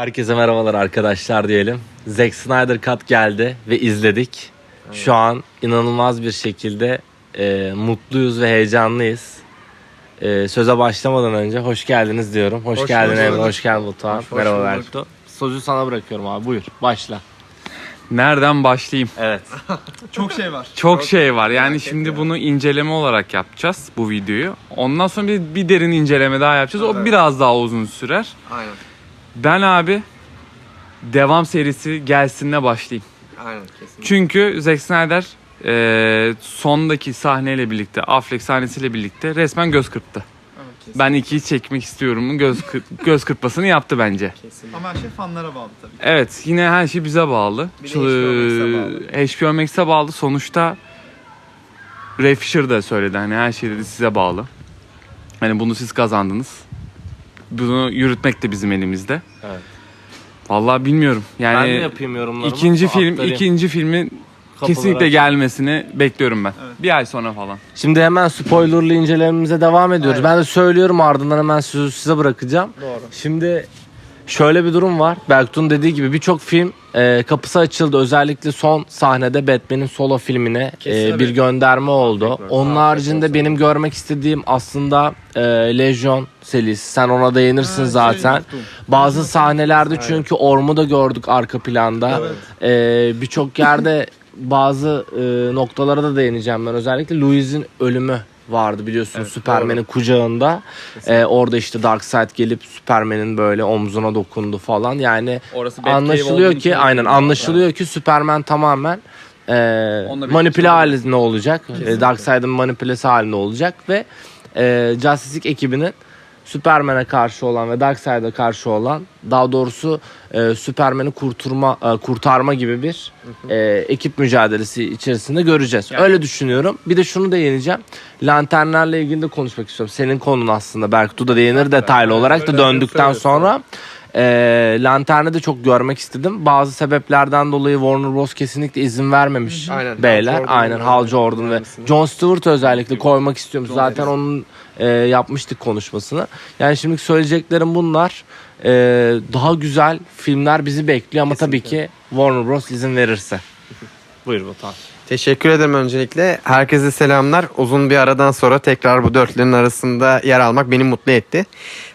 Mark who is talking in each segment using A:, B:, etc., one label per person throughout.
A: Herkese merhabalar arkadaşlar diyelim. Zack Snyder Cut geldi ve izledik. Şu an inanılmaz bir şekilde e, mutluyuz ve heyecanlıyız. E, söze başlamadan önce hoş geldiniz diyorum. Hoş,
B: Hoş
A: geldin. Emre, hoş geldin Batuhan.
B: Hoş
A: Merhaba
B: bulduk.
A: Berkto. Sözü sana bırakıyorum abi buyur başla.
C: Nereden başlayayım?
A: Evet.
B: Çok şey var.
C: Çok şey var. Yani
B: merak
C: şimdi
B: etme.
C: bunu inceleme olarak yapacağız bu videoyu. Ondan sonra bir, bir derin inceleme daha yapacağız. O
B: Evet.
C: biraz daha uzun sürer.
B: Aynen.
C: Ben abi devam serisi gelsinle başlayayım.
B: Aynen kesin.
C: Çünkü Zack Snyder e, sondaki sahneyle birlikte, Affleck sahnesiyle birlikte resmen göz kırptı.
B: Evet.
C: Ben ikiyi çekmek istiyorum. Göz kır- göz kırpmasını yaptı bence.
B: kesin.
D: Ama her şey fanlara bağlı tabii.
C: Evet yine her şey bize bağlı.
B: Bir de HBO Max'e
C: HBO Max'e bağlı. Sonuçta Ray Fisher da söyledi hani her şey dedi size bağlı. Hani bunu siz kazandınız. Bunu yürütmek de bizim elimizde.
A: Evet.
C: Vallahi bilmiyorum.
A: ben de
C: Yani
A: yapayım yorumlarımı.
C: ikinci film
A: aktarayım.
C: ikinci filmin
A: Kapıları
C: kesinlikle
A: açayım.
C: gelmesini bekliyorum ben.
D: Evet.
C: Bir ay sonra falan.
A: Şimdi hemen spoilerlı incelememize devam ediyoruz. Ben de söylüyorum ardından hemen sözü size bırakacağım.
B: Doğru.
A: Şimdi şöyle bir durum var. Berktu'nun dediği gibi birçok film e, kapısı açıldı. Özellikle son sahnede Batman'in solo filmine e, bir gönderme oldu. Onun haricinde benim görmek istediğim aslında e, Legion serisi. Sen ona değinirsin
D: şey,
A: zaten. Bazı sahnelerde çünkü Orm'u da gördük arka planda. E, birçok yerde bazı e, noktalara da değineceğim ben. Özellikle Louis'in ölümü vardı biliyorsun
B: Evet,
A: Superman'in kucağında. E, orada işte Darkseid gelip Superman'in böyle omzuna dokundu falan. Yani
C: Orası
A: anlaşılıyor ki aynen anlaşılıyor ki Superman tamamen e, manipüle halinde olacak. E,
B: Kesinlikle.
A: Darkseid'in manipülesi halinde olacak ve e, Justice League ekibinin Superman'e karşı olan ve Darkseid'e karşı olan daha doğrusu e, Superman'i kurtarma e, kurtarma gibi bir e, ekip mücadelesi içerisinde göreceğiz.
C: Yani-
A: Öyle düşünüyorum. Bir de şunu da değineceğim. Lanternlerle ilgili de konuşmak istiyorum. Senin konun aslında. Berktu da değinir detaylı olarak da döndükten sonra. E, Lantern'i de çok görmek istedim. Bazı sebeplerden dolayı Warner Bros. kesinlikle izin vermemiş
B: Aynen. Hal
A: beyler.
B: Jordan'ın
A: Aynen Hal Jordan ve
B: vermesini.
A: John Stewart özellikle koymak istiyorum.
C: John
A: Zaten
C: Stewart.
A: onun e, yapmıştık konuşmasını. Yani şimdi söyleyeceklerim bunlar. E, daha güzel filmler bizi bekliyor ama tabii ki Warner Bros. izin verirse. Buyur Batuhan.
B: Teşekkür ederim öncelikle. Herkese selamlar. Uzun bir aradan sonra tekrar bu dörtlerin arasında yer almak beni mutlu etti.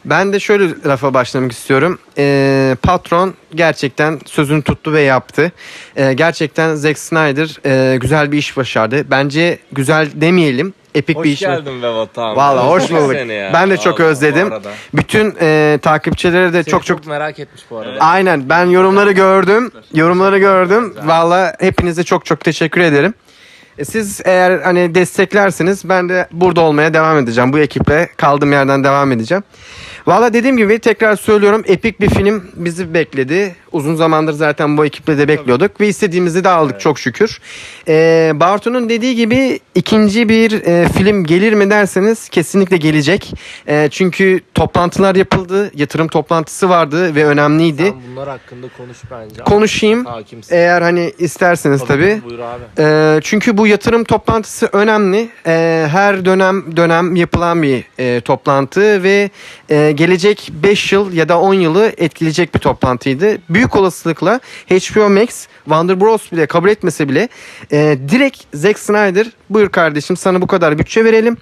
B: Ben de şöyle lafa başlamak istiyorum. Ee, patron gerçekten sözünü tuttu ve yaptı. Ee, gerçekten Zack Snyder e, güzel bir iş başardı. Bence güzel demeyelim. Epik bir
A: Hoş
B: iş.
A: geldin be Batuhan.
B: Vallahi hoş bulduk.
A: ya.
B: Ben de çok
A: Vallahi
B: özledim. Bütün e, takipçileri de
A: Seni
B: çok çok
A: merak etmiş bu arada.
B: Aynen ben yorumları gördüm. Yorumları gördüm. Valla hepinize çok çok teşekkür ederim. E, Siz eğer hani desteklerseniz ben de burada olmaya devam edeceğim. Bu ekiple kaldığım yerden devam edeceğim. Valla dediğim gibi tekrar söylüyorum epik bir film bizi bekledi. Uzun zamandır zaten bu ekiple de bekliyorduk ve istediğimizi de aldık çok şükür. Ee, Bartu'nun dediği gibi ikinci bir e, film gelir mi derseniz kesinlikle gelecek. E, çünkü toplantılar yapıldı, yatırım toplantısı vardı ve önemliydi.
A: Sen bunlar hakkında konuş bence.
B: Konuşayım.
A: Hakimsin.
B: Eğer hani isterseniz tabii.
A: Buyur abi.
B: Ee, çünkü bu yatırım toplantısı önemli. Ee, her dönem dönem yapılan bir e, toplantı ve e, gelecek 5 yıl ya da 10 yılı etkileyecek bir toplantıydı. Büyük olasılıkla HBO Max, Warner Bros bile kabul etmese bile e, direkt Zack Snyder buyur kardeşim sana bu kadar bütçe verelim.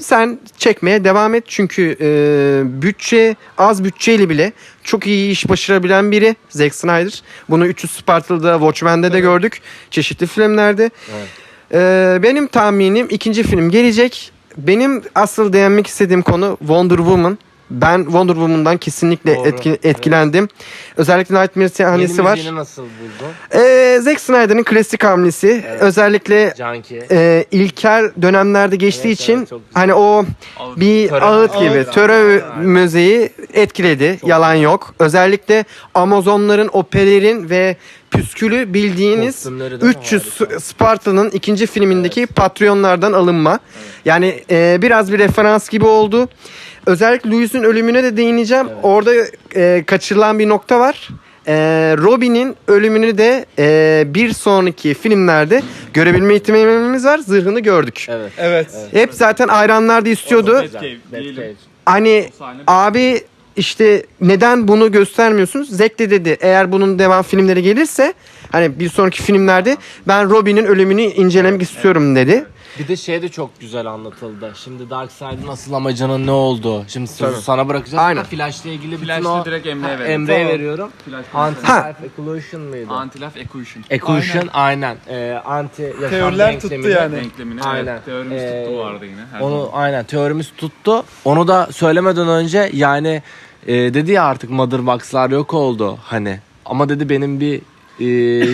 B: Sen çekmeye devam et çünkü e, bütçe az bütçeyle bile çok iyi iş başarabilen biri Zack Snyder. Bunu 300 Spartalı'da Watchmen'de de gördük. Çeşitli filmlerde.
A: Evet.
B: E, benim tahminim ikinci film gelecek. Benim asıl değinmek istediğim konu Wonder Woman. Ben Wonder Woman'dan kesinlikle
A: Doğru,
B: etki-
A: evet.
B: etkilendim. Özellikle Nightmare sahnesi var.
A: nasıl buldun?
B: Ee, Zack Snyder'ın klasik hamlesi.
A: Evet.
B: Özellikle
A: Canki.
B: e, ilkel dönemlerde geçtiği
A: Evet,
B: için
A: evet, güzel.
B: hani o bir
A: Töre-
B: ağıt gibi
A: Ağıt.
B: töre müziği etkiledi.
A: Çok
B: Yalan yok. Özellikle Amazonların o pelerin ve püskülü bildiğiniz
A: Kostümleri değil mi?
B: 300
A: Harika.
B: Sparta'nın ikinci filmindeki Patreonlardan alınma. Yani e, biraz bir referans gibi oldu. Özellikle Louis'in ölümüne de değineceğim. Orada e, kaçırılan bir nokta var. E, Robin'in ölümünü de e, bir sonraki filmlerde görebilme ihtimalimiz var. Zırhını gördük.
A: Evet.
D: Evet.
B: Hep zaten hayranlar da istiyordu. Hani abi işte neden bunu göstermiyorsunuz? Zack de dedi eğer bunun devam filmleri gelirse hani bir sonraki filmlerde ben Robin'in ölümünü incelemek istiyorum dedi.
A: Bir de şey de çok güzel anlatıldı. Şimdi Darkseid'in asıl amacının ne olduğu. Şimdi sözü
B: Tabii.
A: sana bırakacağız.
B: Aynen.
A: Ama Flash'la ilgili bütün
C: Flash'la
A: o...
C: direkt Emre'ye
A: Ha,
C: verelim.
A: Emre'ye
B: Tamam.
A: veriyorum.
C: Flash-
A: Anti-Life Equation mıydı?
C: Anti-Life Equation.
A: Equation aynen. Ee, anti yaşam
D: Teoriler tuttu
A: denklemini-
D: yani.
C: Denklemini
A: Aynen.
C: evet. Teorimiz
A: Ee,
C: tuttu bu arada yine. Her
A: Onu
C: zaman.
A: aynen teorimiz tuttu. Onu da söylemeden önce yani e, dedi ya artık Motherbox'lar yok oldu hani. Ama dedi benim bir e,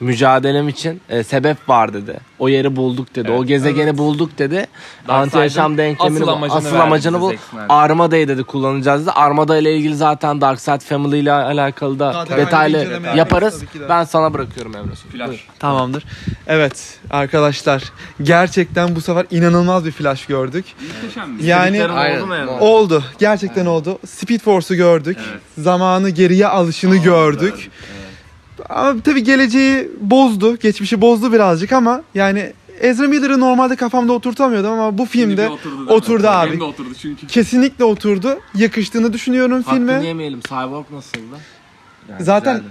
A: mücadelem için e, sebep var dedi. O yeri bulduk dedi. o
C: Evet.
A: gezegeni bulduk dedi. Anti yaşam denklemini
C: asıl amacını
A: asıl amacını bu. Armada'yı dedi kullanacağız dedi. Armada ile ilgili zaten Darkseid Family ile alakalı da
D: Daha detaylı
A: yaparız. Ben sana bırakıyorum Emre.
D: Tamamdır. Evet arkadaşlar gerçekten bu sefer inanılmaz bir flash gördük.
C: Muhteşem
D: Yani
A: oldu mu
D: oldu. Gerçekten oldu. Speed Force'u gördük.
C: Evet.
D: Zamanı geriye alışını gördük. Ama tabii geleceği bozdu. Geçmişi bozdu birazcık ama yani Ezra Miller'ı normalde kafamda oturtamıyordum ama bu
C: Şimdi
D: filmde
C: bir oturdu, değil mi?
D: oturdu abi.
C: Benim de oturdu çünkü.
D: kesinlikle oturdu. Yakıştığını düşünüyorum filme.
A: Hakkını yemeyelim. Cyborg nasıldı?
D: Zaten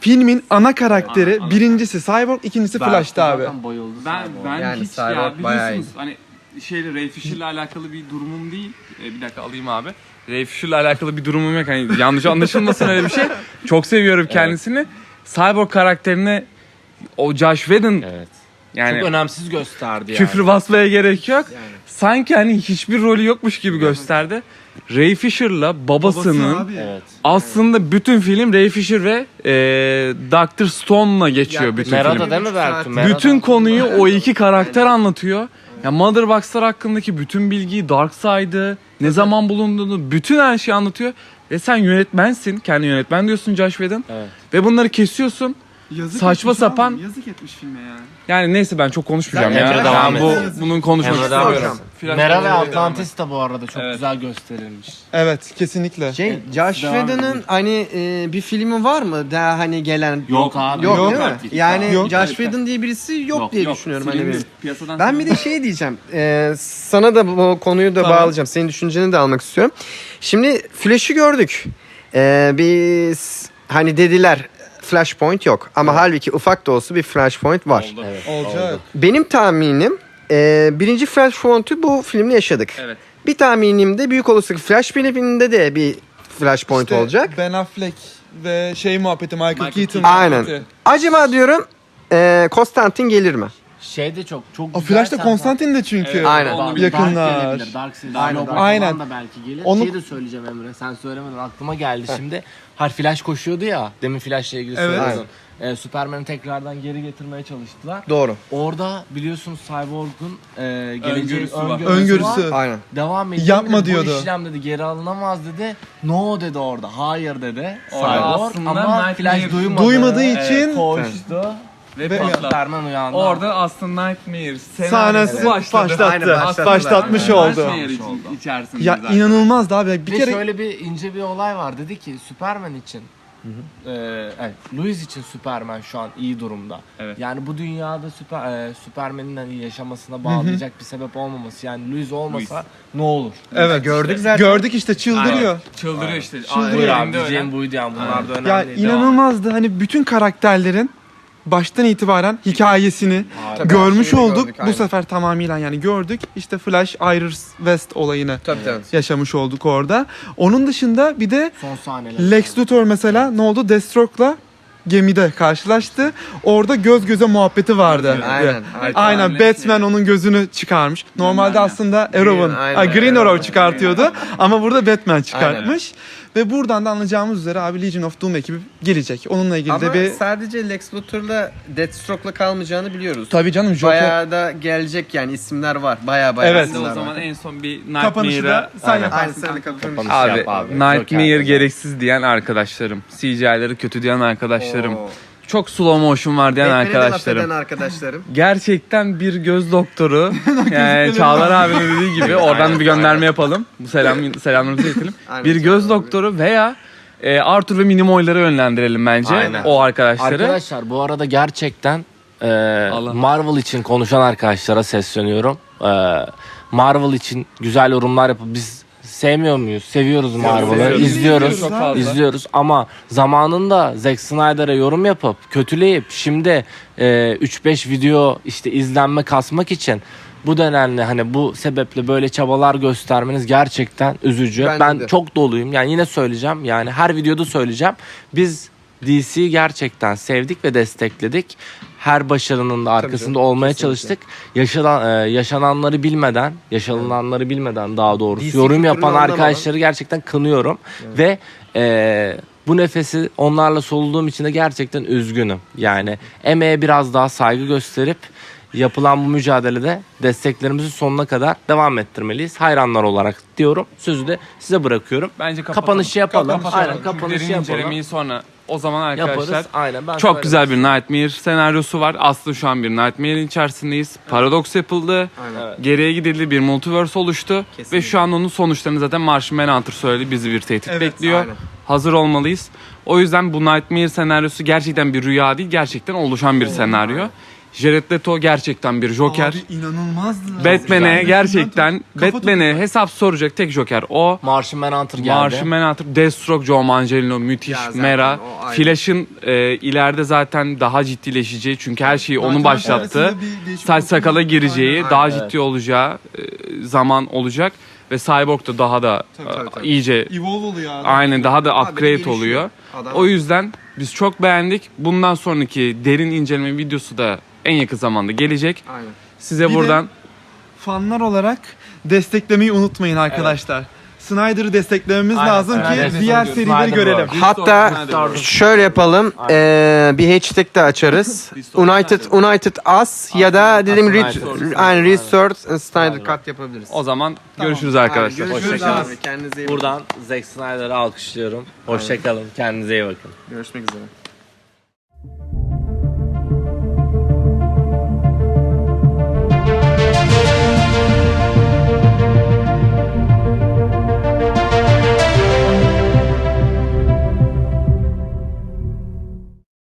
D: filmin ana karakteri
C: Ana- ana-
D: birincisi Cyborg, ikincisi Flash'tı abi.
A: Zaten bayıldı
C: Ben
A: Cyborg.
C: ben
B: Yani
C: hiç
B: Cyborg
C: ya
B: bayağı
C: biliyorsunuz hani şeyle Ray Fisher'la alakalı bir durumum değil. Ee, bir dakika alayım abi. Ray Fisher'la alakalı bir durumum yok. Hani yanlış anlaşılmasın öyle bir şey. Çok seviyorum kendisini. Cyborg karakterini o Josh Whedon
A: Evet.
C: yani
A: Çok önemsiz gösterdi yani.
C: küfür basmaya gerek yok. Sanki hani hiçbir rolü yokmuş gibi gösterdi. Ray Fisher'la babasının
D: Babası abi.
A: Evet.
C: aslında bütün film Ray Fisher ve e, Dr. Stone'la geçiyor
B: Yaklaşık
C: bütün
A: Merada
C: film.
A: değil mi Bertu? Merada.
C: Bütün konuyu o iki karakter anlatıyor. Ya Motherbox'lar hakkındaki bütün bilgiyi, Darkseid'ı, ne zaman bulunduğunu, bütün her şeyi anlatıyor. Ve sen yönetmensin, kendi yönetmen diyorsun Josh Whedon.
A: Evet.
C: Ve bunları kesiyorsun.
D: Yazık
C: Saçma
D: etmiş
C: sapan-
D: abi, Yazık etmiş filme yani.
C: Yani neyse ben çok konuşmayacağım ya.
A: Emre devam
C: bu,
A: et.
C: bunun konuşmak
A: Emre devam
C: istemiyorum. Flash
A: Mera ve
C: devam et.
A: Atlantis de bu arada çok
C: Evet.
A: güzel gösterilmiş.
D: Evet kesinlikle.
B: Şey, Josh
A: devam
B: Whedon'ın hani e, bir filmi var mı daha hani gelen?
A: Yok abi.
B: Yok,
D: Yok.
B: değil mi?
C: Yok.
B: Yani
D: Yok.
B: Josh Whedon diye birisi yok,
A: Yok,
B: diye
C: Yok,
B: düşünüyorum hani
C: silinmiş,
B: benim.
C: Piyasadan
B: Ben bir
C: silinmiş.
B: de şey diyeceğim. e, sana da bu konuyu da
D: Tamam.
B: bağlayacağım. Senin düşünceni de almak istiyorum. Şimdi Flash'ı gördük. E, biz hani dediler Flashpoint yok. Ama halbuki ufak da olsa bir Flashpoint var.
C: Oldu.
A: Evet,
D: Olacak.
B: Benim tahminim e, birinci Flashpoint'u bu filmde yaşadık.
C: Evet.
B: Bir tahminim de büyük olasılık Flash filminde de bir Flashpoint
D: İşte
B: olacak.
D: Ben Affleck ve şey muhabbeti Michael,
C: Michael
D: Keaton.
C: Keaton.
B: Aynen.
D: muhabbeti.
B: Acaba diyorum e, Konstantin gelir mi?
A: Şey de çok çok
D: O
A: güzel
D: Flash'ta
A: zaten.
D: Konstantin de çünkü.
C: Evet,
B: Aynen.
C: onu
A: Dark
D: Yakınlar.
A: gelebilir, Dark
B: Aynen.
A: Aynen.
D: Aynen.
A: Aynen. da belki gelir.
D: Onu-
A: Şeyi de söyleyeceğim Emre. Sen söylemeden aklıma geldi şimdi. Har Flash koşuyordu ya. Demin Flash'la ilgili
D: Evet.
A: söyledin. Ee, Superman'i tekrardan geri getirmeye çalıştılar.
B: Doğru.
A: Orada biliyorsunuz Cyborg'un e, geleceği
C: Öngörüsü var.
D: Öngörüsü.
A: var.
B: Aynen.
A: Devam ediyor.
D: Yapma
A: dedi,
D: diyordu.
A: Bu işlem dedi geri alınamaz dedi. No dedi orada. Hayır dedi.
C: Orada
A: Cyborg
C: aslında
A: ama
C: Nightmare
A: Flash duymadı.
D: Duymadığı
A: Evet,
D: için-
A: koştu.
C: Ve
D: Ve-.
A: Superman uyandı.
C: Orada aslında Nightmare
D: Sahnesi
C: senaryosu başladı.
D: başlattı.
B: Aynen, başlattılar.
D: Başlatmış
C: Aynen.
D: oldu.
C: Nightmare içerisinde
D: Ya
C: zaten.
D: inanılmazdı abi. Bir
A: Ve
D: kere
A: şöyle bir ince bir olay var. Dedi ki Superman için e, evet, Louis için Superman şu an iyi durumda.
C: Evet.
A: Yani bu dünyada süper e, Superman'in hani yaşamasına bağlayacak bir sebep olmaması. Yani Louis olmasa ne olur?
D: evet
B: Gördük zaten.
D: Gördük işte çıldırıyor.
C: Çıldırıyor işte.
D: Çıldırıyor.
A: Buyur
C: Aynen.
A: abi diyeceğim buydu yani bunlar da önemli.
D: Ya
A: değil.
D: inanılmazdı. Hani bütün karakterlerin baştan itibaren hikayesini
A: Harika.
D: görmüş
B: şeyi
D: olduk.
B: gördük,
D: Bu
B: aynen.
D: sefer tamamıyla yani gördük. İşte Flash Iris West olayını
B: Tabii tabii.
D: yaşamış olduk orada. Onun dışında bir de
A: Son sahneler.
D: Lex Luthor mesela ne oldu? Deathstroke'la gemide karşılaştı. Orada göz göze muhabbeti vardı.
B: Aynen.
D: Aynen
C: Lex
D: Batman onun gözünü çıkarmış. Normalde
C: Aynen.
D: aslında Arrow'un,
B: aynen.
D: Ay, Green Arrow çıkartıyordu ama burada Batman çıkartmış.
B: Aynen.
D: Ve buradan da anlayacağımız üzere abi Legion of Doom ekibi gelecek. Onunla ilgili
B: Ama
D: de bir
B: sadece Lex Luthor'la Deathstroke'la kalmayacağını biliyoruz.
D: Tabii canım Joker
B: Bayağı da gelecek yani isimler var. Bayağı bayağı
D: Evet.
B: İsimler
C: o zaman
B: var.
C: en son bir
D: kapanışı
C: Nightmare'a
D: da sen
B: Aynen
D: yaparsın.
B: sen de kapanış.
A: Kapanış
C: Abi,
A: yap abi.
C: Nightmare gereksiz diyen arkadaşlarım. CGI'leri kötü diyen arkadaşlarım.
B: Oo.
C: Çok slow motion var diyen
B: Batman'i laf
C: arkadaşlarım.
B: eden arkadaşlarım.
C: Gerçekten bir göz doktoru. yani Çağlar abinin dediği gibi oradan bir gönderme yapalım. Bu selam selamlarımızı iletelim.
B: Aynen,
C: bir göz
B: Çağlar abi.
C: doktoru veya e, Arthur ve Minimoy'ları yönlendirelim bence.
A: Aynen.
C: O arkadaşları.
A: Arkadaşlar bu arada gerçekten e. Marvel için konuşan arkadaşlara sesleniyorum. E, Marvel için güzel yorumlar yapıp biz sevmiyor muyuz? Seviyoruz Marvel'ı.
C: seviyoruz.
A: İzliyoruz.
C: Fazla.
A: İzliyoruz ama zamanında Zack Snyder'a yorum yapıp kötüleyip şimdi e, 3-5 video işte izlenme kasmak için bu denenle hani bu sebeple böyle çabalar göstermeniz gerçekten üzücü.
B: Bence
A: ben
B: de.
A: çok doluyum. Yani yine söyleyeceğim. Yani her videoda söyleyeceğim. Biz DC'yi gerçekten sevdik ve destekledik. Her başarının da arkasında
B: canım,
A: olmaya
B: kesinlikle.
A: çalıştık. Yaşanan, e, yaşananları bilmeden, yaşanılanları bilmeden daha doğrusu
B: DC
A: yorum yapan arkadaşları gerçekten kınıyorum ve e, bu nefesi onlarla soluduğum için de gerçekten üzgünüm. Yani emeğe biraz daha saygı gösterip yapılan bu mücadelede desteklerimizi sonuna kadar devam ettirmeliyiz. Hayranlar olarak diyorum. Sözü de size bırakıyorum.
C: Bence kapatalım.
A: Kapanışı yapalım.
C: Kapatalım.
A: Aynen kapanışı yapalım.
C: sonra o zaman arkadaşlar
A: Yaparız. Aynen ben
C: Çok güzel bir Nightmare senaryosu var. Aslında şu an bir Nightmare'in içerisindeyiz. Paradoks yapıldı.
A: Evet.
C: Geriye gidildi. Bir multiverse oluştu.
B: Kesinlikle.
C: Ve şu an onun sonuçlarını zaten Martian Manhunter söyledi. Bizi bir tehdit
D: Evet,
C: bekliyor.
B: aynen.
C: Hazır olmalıyız. O yüzden bu Nightmare senaryosu gerçekten bir rüya değil. Gerçekten oluşan bir senaryo. Jared Leto gerçekten bir Joker.
D: Abi inanılmazdı.
C: Batman'e gerçekten
D: Kafa
C: Batman'e hesap soracak tek Joker o.
A: Martian Manhunter geldi.
C: Martian Manhunter, Deathstroke, Joe Manganiello müthiş.
B: Ya zaten
C: Mera.
B: o ayrı.
C: Flash'ın e, ileride zaten daha ciddileşeceği çünkü her şeyi onun başlattı. Saç sakala gireceği,
B: Aynen,
C: daha
A: aynen.
C: ciddi olacağı e, zaman olacak ve Cyborg da daha da
B: Tabii, tabii,
C: e,
B: tabii.
C: iyice
D: Evolve oluyor abi.
C: aynen daha da
B: Haberi
C: upgrade
B: gelişiyor.
C: oluyor.
B: Adam-
C: O yüzden biz çok beğendik. Bundan sonraki derin inceleme videosu da en yakın zamanda gelecek.
B: Aynen.
C: Size
D: Bir de-
C: buradan
D: Fanlar olarak desteklemeyi unutmayın arkadaşlar. Snyder'ı desteklememiz
A: Aynen,
D: lazım
A: aynen.
D: ki diğer
A: Snyder
D: serileri
A: World.
D: görelim.
B: Hatta
C: Snyder
B: şöyle yapalım. Ee, bir hashtag de açarız.
C: Restore
B: United
C: Snyder.
B: United Us ya da dedim
A: Snyder.
B: Red, aynı Restore Snyder Cut yapabiliriz.
C: O zaman görüşürüz arkadaşlar.
B: Görüşürüz
A: Hoşçakalın.
B: abi. Kendinize iyi bakın.
A: Buradan Zack Snyder'ı alkışlıyorum. Hoşçakalın. Kendinize iyi bakın.
B: Görüşmek üzere.